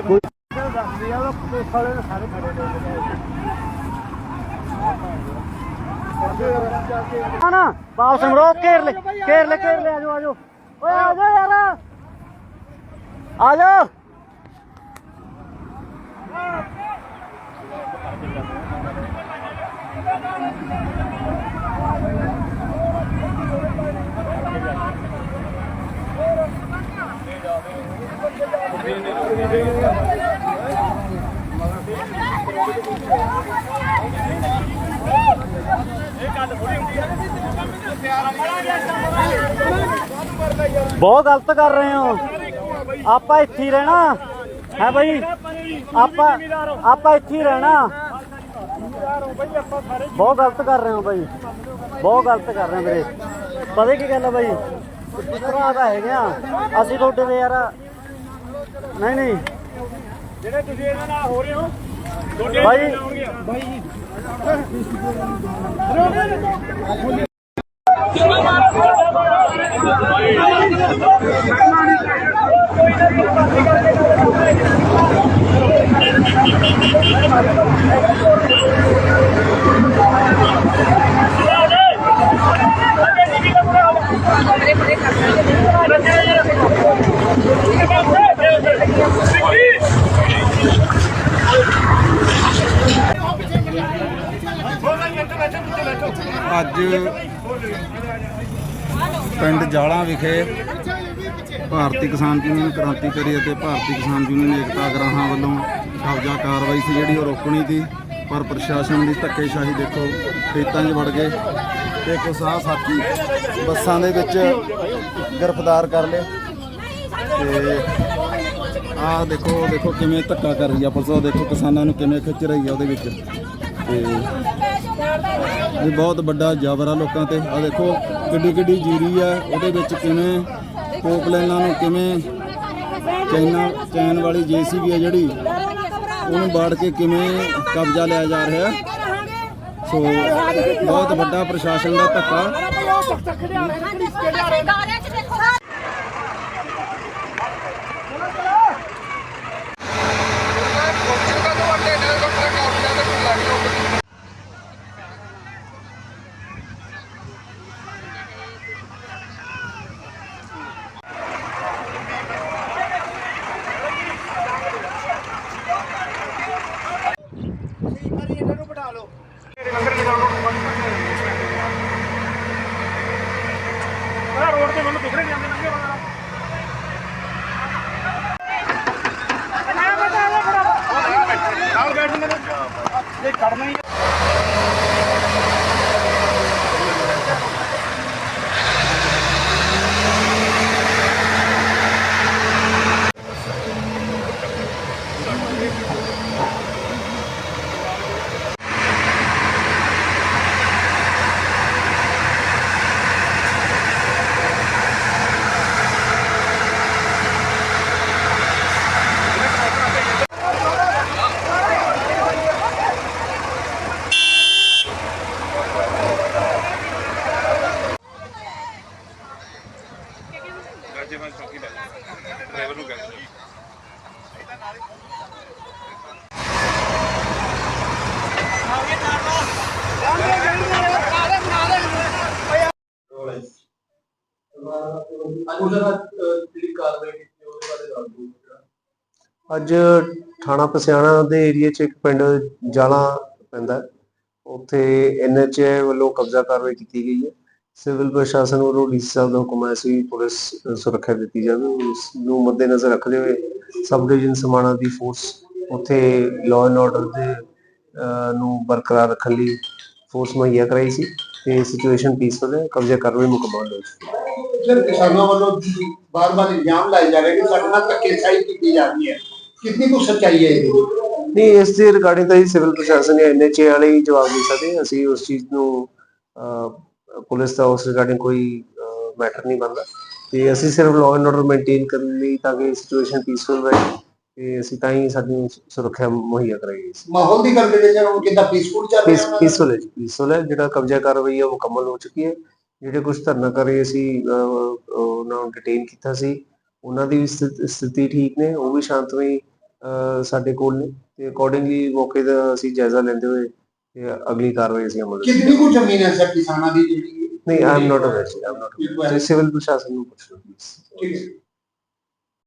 ਦੇ ਦੱਸਦੇ ਆ, ਉਹ ਪੁਲਿਸ ਵਾਲੇ ਨੇ ਸਾਰੇ ਖੜੇ ਨੇ। ਨਾ ਨਾ, ਵਾਪਸ ਮਰੋ ਘੇਰ ਲੈ ਘੇਰ ਲੈ ਘੇਰ ਲੈ, ਆਜੋ ਆਜੋ। ਓਏ, ਆਜੋ ਯਾਰ। ਆਜੋ। ਬਹੁਤ ਗਲਤ ਕਰ ਰਹੇ ਹੋ। ਆਪਾਂ ਇੱਥੇ ਹੀ ਰਹਿਣਾ। ਹੈ ਬਈ? ਆਪਾਂ ਆਪਾਂ ਇੱਥੇ ਹੀ ਰਹਿਣਾ। ਬਹੁਤ ਗਲਤ ਕਰ ਰਹੇ ਹੋ ਬਾਈ। ਬਹੁਤ ਗਲਤ ਕਰ ਰਹੇ ਹੋ ਵੀਰੇ। ਪਤਾ ਕੀ ਗੱਲ ਹੈ ਬਾਈ? ਭਰਾ ਤਾਂ ਹੈਗੇ ਆ। ਅਸੀਂ ਤੁਹਾਡੇ ਦੇ ਯਾਰ ਨਹੀਂ ਨਹੀਂ। ਜਿਹੜੇ ਤੁਸੀਂ ਇਹਨਾਂ ਨਾਲ ਹੋ ਰਹੇ ਹੋ ਤੁਹਾਡੇ ਭਾਈ ਅੱਜ ਪਿੰਡ ਜਾਲਾ ਵਿਖੇ ਭਾਰਤੀ ਕਿਸਾਨ ਯੂਨੀਅਨ ਕ੍ਰਾਂਤੀਕਾਰੀ ਅਤੇ ਭਾਰਤੀ ਕਿਸਾਨ ਯੂਨੀਅਨ ਏਕਤਾ ਗਰਾਹਾਂ ਵੱਲੋਂ ਕਬਜ਼ਾ ਕਾਰਵਾਈ ਸੀ ਜਿਹੜੀ ਉਹ ਰੋਕਣੀ ਸੀ, ਪਰ ਪ੍ਰਸ਼ਾਸਨ ਦੀ ਧੱਕੇਸ਼ਾਹੀ ਦੇਖੋ ਖੇਤਾਂ 'ਚ ਵੜ ਗਏ। ਤੇ ਕੁਛ ਆਹ ਸਾਥੀ, ਬੱਸਾਂ ਦੇ ਵਿੱਚ ਗ੍ਰਿਫਤਾਰ ਕਰ ਲਏ। ਤੇ ਆਹ ਦੇਖੋ ਦੇਖੋ ਕਿਵੇਂ ਧੱਕਾ ਕਰ ਰਹੀ ਆ ਪੁਲਿਸ ਉਹ ਦੇਖੋ ਕਿਸਾਨਾਂ ਨੂੰ ਕਿਵੇਂ ਖਿੱਚ ਰਹੀ ਆ ਉਹਦੇ ਵਿੱਚ। ਤੇ ਇਹ ਬਹੁਤ ਵੱਡਾ ਜਬਰ ਆ ਲੋਕਾਂ ਤੇ। ਆ ਦੇਖੋ, ਕਿੱਡੀ ਕਿੱਡੀ ਜੀਰੀ ਆ। ਉਹਦੇ ਵਿੱਚ ਕਿਵੇਂ ਕੋਕ ਨੂੰ ਕਿਵੇਂ ਚੈਨਾ ਚੈਨ ਵਾਲੀ ਜੀਸੀਬੀ ਆ ਜਿਹੜੀ, ਉਹਨੂੰ ਬਾੜ ਕੇ ਕਿਵੇਂ ਕਬਜ਼ਾ ਲਿਆ ਜਾ ਰਿਹਾ। ਸੋ, ਬਹੁਤ ਵੱਡਾ ਪ੍ਰਸ਼ਾਸਨ ਦਾ ਧੱਕਾ ਰੋਡ ਤੇ ਮੈਨੂੰ ਦਿਖ ਰਹੇ ਜਾਂਦੇ ਨੰਗੇ ਬੰਦਾ ਨਾਲ ਬੈਠ ਮੇਰੇ ਇਹ ਖੜਨਾ ਹੀ ਅੱਜ ਥਾਣਾ ਪਸਿਆਣਾ ਦੇ ਏਰੀਆ 'ਚ ਇੱਕ ਪਿੰਡ ਜਾਲਾ ਪੈਂਦਾ ਹੈ। ਉੱਥੇ ਐਨਐਚਏ ਵੱਲੋਂ ਕਬਜ਼ਾ ਕਾਰਵਾਈ ਕੀਤੀ ਗਈ ਹੈ ਸਿਵਲ ਪ੍ਰਸ਼ਾਸਨ ਵੱਲੋਂ ਡੀਸੀ ਸਾਹਿਬ ਦਾ ਹੁਕਮ ਹੈ ਸੀ ਪੁਲਿਸ ਸੁਰੱਖਿਆ ਦਿੱਤੀ ਜਾਵੇ ਇਸ ਨੂੰ ਮੱਦੇਨਜ਼ਰ ਰੱਖਦੇ ਹੋਏ ਸਬ ਡਿਵੀਜ਼ਨ ਸਮਾਣਾ ਦੀ ਫੋਰਸ ਉੱਥੇ ਲਾਅ ਐਂਡ ਆਰਡਰ ਦੇ ਨੂੰ ਬਰਕਰਾਰ ਰੱਖਣ ਲਈ ਫੋਰਸ ਮੁਹੱਈਆ ਕਰਾਈ ਸੀ ਤੇ ਸਿਚੁਏਸ਼ਨ ਪੀਸਫੁਲ ਹੈ ਕਬਜ਼ਾ ਕਾਰਵਾਈ ਮੁਕੰਮਲ ਹੋ ਚੁੱਕੀ ਸਰ ਕਿਸਾਨਾਂ ਵੱਲੋਂ ਬਾਰ-ਬਾਰ ਇਲਜ਼ਾਮ ਲਾਏ ਜਾ ਰਹੇ ਕਿ ਸਾਡੇ ਨਾਲ ਧੱਕੇਸ਼ਾਹੀ ਕੀਤੀ ਜਾ ਰਹੀ ਹੈ। ਕਿੰਨੀ ਕੁ ਸੱਚਾਈ ਹੈ ਇਹਦੀ? ਨਹੀਂ ਇਸ ਦੇ ਰਿਗਾਰਡਿੰਗ ਤਾਂ ਜੀ ਸਿਵਲ ਪ੍ਰਸ਼ਾਸਨ ਜਾਂ ਐਨਐਚਏ ਵਾਲੇ ਹੀ ਜਵਾਬ ਦੇ ਸਕਦੇ ਅਸੀਂ ਉਸ ਚੀਜ਼ ਨੂੰ ਅਹ, ਪੁਲਿਸ ਦਾ ਉਸ ਰਿਗਾਰਡਿੰਗ ਕੋਈ ਮੈਟਰ ਨਹੀਂ ਬਣਦਾ। ਤੇ ਅਸੀਂ ਸਿਰਫ ਲਾਅ ਐਂਡ ਆਰਡਰ ਮੇਨਟੇਨ ਕਰਨ ਲਈ ਤਾਂ ਕਿ ਸਿਚੁਏਸ਼ਨ ਪੀਸਫੁਲ ਰਹੇ ਤੇ ਅਸੀਂ ਤਾਂ ਹੀ ਸਾਡੀ ਸੁਰੱਖਿਆ ਮੁਹੱਈਆ ਕਰਾਈ ਸੀ। ਮਾਹੌਲ ਦੀ ਗੱਲ ਕਰੀਏ ਸਰ ਕਿੰਦਾ ਪੀਸਫੁਲ ਚੱਲ ਰਿਹਾ ਹੈ ਪੀਸਫੁਲ ਹੈ ਪੀਸਫੁਲ ਹੈ। ਜਿਹੜਾ ਕਬਜ਼ਾ ਕਾਰਵਾਈ ਹੈ ਉਹ ਮੁਕੰਮਲ ਹੋ ਚੁੱਕੀ ਹੈ। ਜਿਹੜੇ ਕੁਝ ਧਰਨਾ ਕਰ ਰਹੇ ਸੀ ਉਹਨਾਂ ਨੂੰ ਡਿਟੇਨ ਕੀਤਾ ਸੀ। ਉਹਨਾਂ ਦੀ ਵੀ ਸਥਿਤੀ ਠੀਕ ਨੇ ਉਹ ਵੀ ਸ਼ਾਂਤਮਈ ਸਾਡੇ ਕੋਲ ਨੇ। ਤੇ ਅਕੋਰਡਿੰਗਲੀ ਮੌਕੇ ਦਾ ਅਸੀਂ ਜਾਇਜ਼ਾ ਲੈਂਦੇ ਹੋਏ ਤੇ ਅਗਲੀ ਕਾਰਵਾਈ ਅਸੀਂ ਅਮਲ ਵਿੱਚ ਕਿੰਨੀ ਕੁ ਜ਼ਮੀਨ ਹੈ ਸਰ ਕਿਸਾਨਾਂ ਦੀ ਜਿਹੜੀ ਨਹੀਂ I am not aware I am not civil ਪ੍ਰਸ਼ਾਸਨ ਨੂੰ ਪੁੱਛੋ। ਠੀਕ ਹੈ।